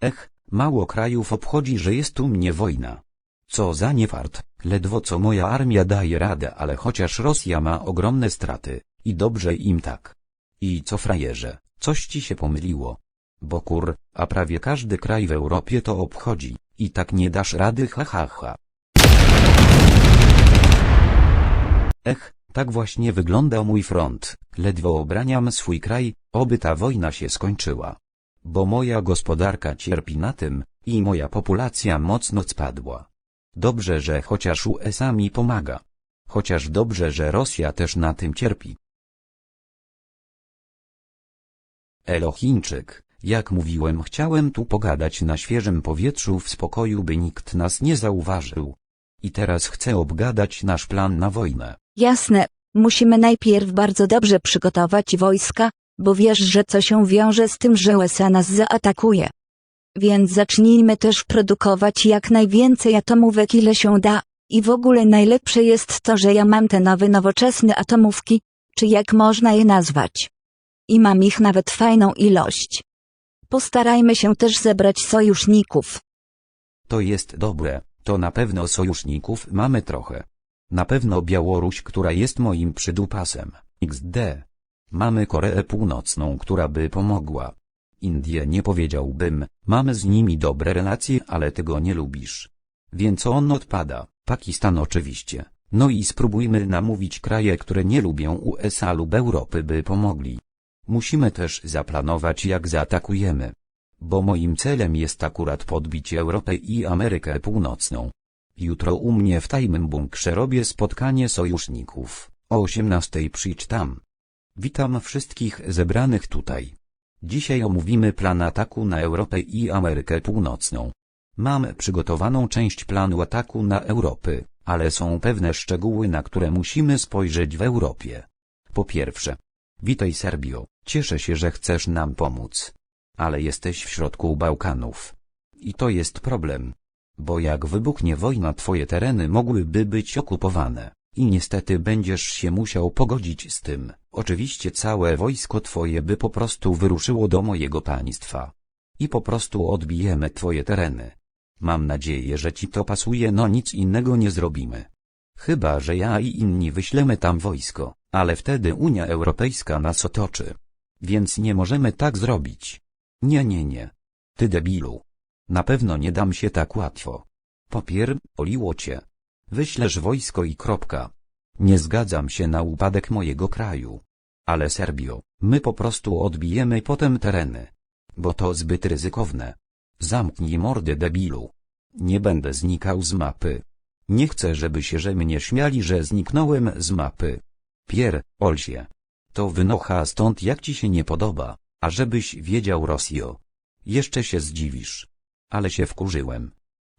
Ech, mało krajów obchodzi, że jest u mnie wojna. Co za niefart, ledwo co moja armia daje radę, ale chociaż Rosja ma ogromne straty, i dobrze im tak. I co frajerze, coś ci się pomyliło. Bo kur, a prawie każdy kraj w Europie to obchodzi, i tak nie dasz rady ha ha ha. Ech, tak właśnie wygląda mój front, ledwo obraniam swój kraj, oby ta wojna się skończyła. Bo moja gospodarka cierpi na tym, i moja populacja mocno spadła. Dobrze, że chociaż USA mi pomaga. Chociaż dobrze, że Rosja też na tym cierpi. Elo Chińczyk, jak mówiłem chciałem tu pogadać na świeżym powietrzu w spokoju by nikt nas nie zauważył. I teraz chcę obgadać nasz plan na wojnę. Jasne, musimy najpierw bardzo dobrze przygotować wojska, bo wiesz, że co się wiąże z tym, że USA nas zaatakuje. Więc zacznijmy też produkować jak najwięcej atomówek ile się da, i w ogóle najlepsze jest to, że ja mam te nowe nowoczesne atomówki, czy jak można je nazwać. I mam ich nawet fajną ilość. Postarajmy się też zebrać sojuszników. To jest dobre, to na pewno sojuszników mamy trochę. Na pewno Białoruś, która jest moim przydupasem, XD. Mamy Koreę Północną, która by pomogła. Indie nie powiedziałbym, mamy z nimi dobre relacje, ale ty go nie lubisz. Więc on odpada, Pakistan oczywiście. No i spróbujmy namówić kraje, które nie lubią USA lub Europy, by pomogli. Musimy też zaplanować jak zaatakujemy. Bo moim celem jest akurat podbić Europę i Amerykę Północną. Jutro u mnie w tajnym bunkrze robię spotkanie sojuszników. O 18 przyjdź tam. Witam wszystkich zebranych tutaj. Dzisiaj omówimy plan ataku na Europę i Amerykę Północną. Mam przygotowaną część planu ataku na Europy, ale są pewne szczegóły, na które musimy spojrzeć w Europie. Po pierwsze, witaj Serbio, cieszę się, że chcesz nam pomóc. Ale jesteś w środku Bałkanów. I to jest problem. Bo jak wybuchnie wojna, twoje tereny mogłyby być okupowane. I niestety będziesz się musiał pogodzić z tym. Oczywiście całe wojsko twoje by po prostu wyruszyło do mojego państwa. I po prostu odbijemy twoje tereny. Mam nadzieję, że ci to pasuje, no nic innego nie zrobimy. Chyba, że ja i inni wyślemy tam wojsko, ale wtedy Unia Europejska nas otoczy. Więc nie możemy tak zrobić. Nie, nie, nie. Ty debilu. Na pewno nie dam się tak łatwo. Popier, oliło cię. Wyślesz wojsko i kropka. Nie zgadzam się na upadek mojego kraju. Ale Serbio, my po prostu odbijemy potem tereny. Bo to zbyt ryzykowne. Zamknij mordę debilu. Nie będę znikał z mapy. Nie chcę, żeby się że mnie śmiali, że zniknąłem z mapy. Pier, Olsie. To wynocha stąd jak ci się nie podoba, a żebyś wiedział Rosjo. Jeszcze się zdziwisz. Ale się wkurzyłem.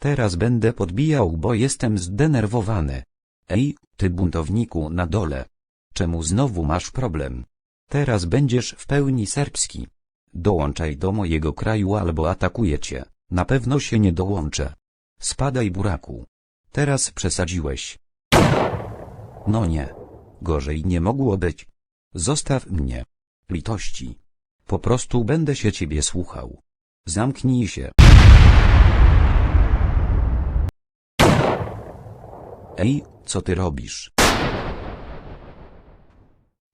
Teraz będę podbijał, bo jestem zdenerwowany. Ej, ty buntowniku na dole. Czemu znowu masz problem? Teraz będziesz w pełni serbski. Dołączaj do mojego kraju albo atakuję cię. Na pewno się nie dołączę. Spadaj buraku. Teraz przesadziłeś. No nie. Gorzej nie mogło być. Zostaw mnie. Litości. Po prostu będę się ciebie słuchał. Zamknij się. Ej, co ty robisz?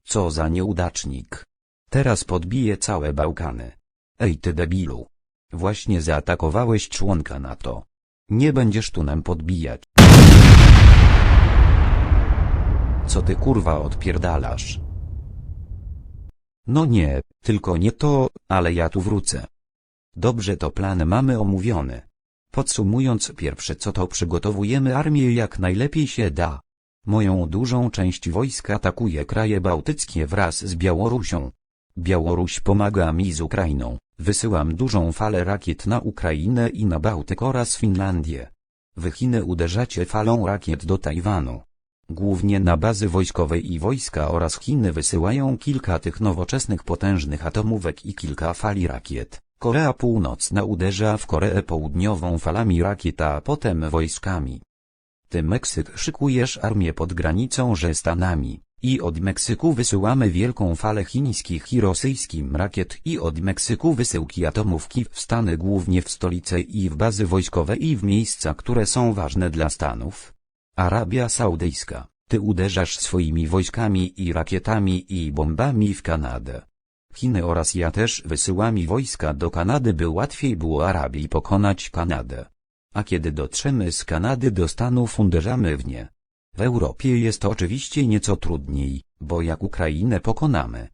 Co za nieudacznik. Teraz podbije całe Bałkany. Ej ty debilu. Właśnie zaatakowałeś członka NATO. Nie będziesz tu nam podbijać. Co ty kurwa odpierdalasz? No nie, tylko nie to, ale ja tu wrócę. Dobrze to plan mamy omówiony. Podsumując pierwsze co to przygotowujemy armię jak najlepiej się da. Moją dużą część wojska atakuje kraje bałtyckie wraz z Białorusią. Białoruś pomaga mi z Ukrainą, wysyłam dużą falę rakiet na Ukrainę i na Bałtyk oraz Finlandię. Wy Chiny uderzacie falą rakiet do Tajwanu. Głównie na bazy wojskowe i wojska oraz Chiny wysyłają kilka tych nowoczesnych potężnych atomówek i kilka fali rakiet. Korea Północna uderza w Koreę Południową falami rakiet, a potem wojskami. Ty Meksyk szykujesz armię pod granicą ze Stanami. I od Meksyku wysyłamy wielką falę chińskich i rosyjskich rakiet i od Meksyku wysyłki atomówki w Stany głównie w stolice i w bazy wojskowe i w miejsca, które są ważne dla Stanów. Arabia Saudyjska, ty uderzasz swoimi wojskami i rakietami i bombami w Kanadę. Chiny oraz ja też wysyłamy wojska do Kanady, by łatwiej było Arabii pokonać Kanadę. A kiedy dotrzemy z Kanady do Stanów uderzamy w nie. W Europie jest to oczywiście nieco trudniej, bo jak Ukrainę pokonamy,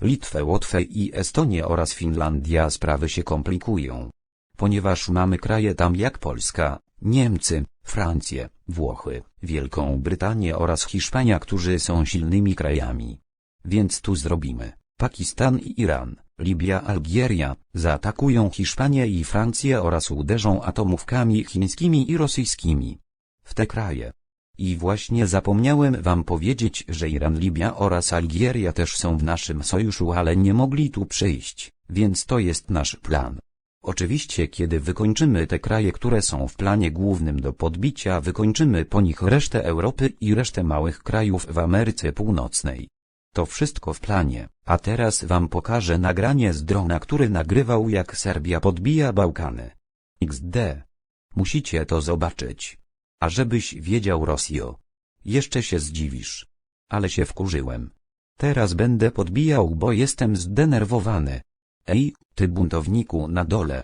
Litwę, Łotwę i Estonię oraz Finlandia sprawy się komplikują. Ponieważ mamy kraje tam jak Polska, Niemcy, Francję, Włochy, Wielką Brytanię oraz Hiszpania, którzy są silnymi krajami. Więc tu zrobimy. Pakistan i Iran, Libia, Algieria, zaatakują Hiszpanię i Francję oraz uderzą atomówkami chińskimi i rosyjskimi. W te kraje. I właśnie zapomniałem wam powiedzieć, że Iran, Libia oraz Algieria też są w naszym sojuszu, ale nie mogli tu przyjść, więc to jest nasz plan. Oczywiście kiedy wykończymy te kraje, które są w planie głównym do podbicia, wykończymy po nich resztę Europy i resztę małych krajów w Ameryce Północnej. To wszystko w planie, a teraz wam pokażę nagranie z drona, który nagrywał jak Serbia podbija Bałkany. XD. Musicie to zobaczyć. A żebyś wiedział Rosjo. Jeszcze się zdziwisz. Ale się wkurzyłem. Teraz będę podbijał, bo jestem zdenerwowany. Ej, ty buntowniku na dole.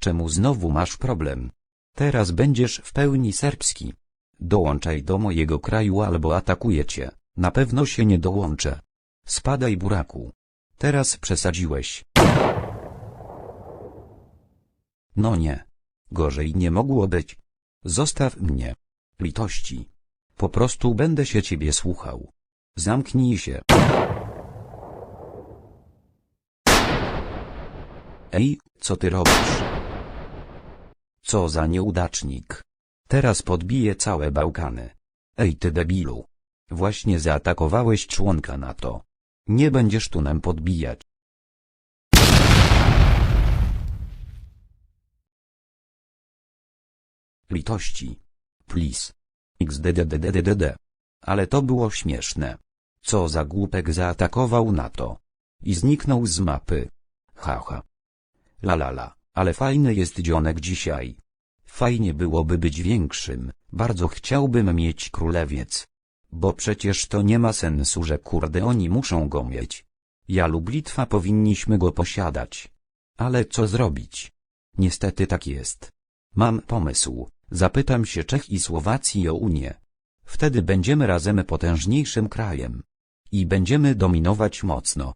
Czemu znowu masz problem? Teraz będziesz w pełni serbski. Dołączaj do mojego kraju albo atakuję cię. Na pewno się nie dołączę. Spadaj buraku. Teraz przesadziłeś. No nie. Gorzej nie mogło być. Zostaw mnie. Litości. Po prostu będę się ciebie słuchał. Zamknij się. Ej, co ty robisz? Co za nieudacznik. Teraz podbiję całe Bałkany. Ej ty debilu. Właśnie zaatakowałeś członka NATO. Nie będziesz tu nam podbijać. Litości. Please. XDDDDDD. Ale to było śmieszne. Co za głupek zaatakował NATO. I zniknął z mapy. Haha. La la la, ale fajny jest dzionek dzisiaj. Fajnie byłoby być większym, bardzo chciałbym mieć królewiec. Bo przecież to nie ma sensu, że kurde oni muszą go mieć. Ja lub Litwa powinniśmy go posiadać. Ale co zrobić? Niestety tak jest. Mam pomysł, zapytam się Czech i Słowacji o Unię. Wtedy będziemy razem potężniejszym krajem. I będziemy dominować mocno.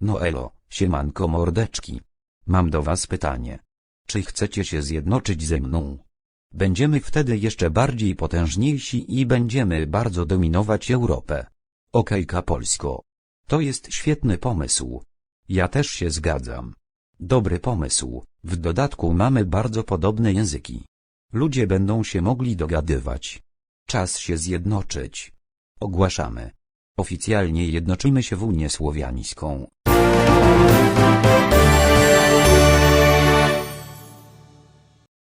No elo, siemanko mordeczki. Mam do was pytanie. Czy chcecie się zjednoczyć ze mną? Będziemy wtedy jeszcze bardziej potężniejsi i będziemy bardzo dominować Europę. Okejka Polsko. To jest świetny pomysł. Ja też się zgadzam. Dobry pomysł. W dodatku mamy bardzo podobne języki. Ludzie będą się mogli dogadywać. Czas się zjednoczyć. Ogłaszamy. Oficjalnie jednoczymy się w Unię Słowiańską.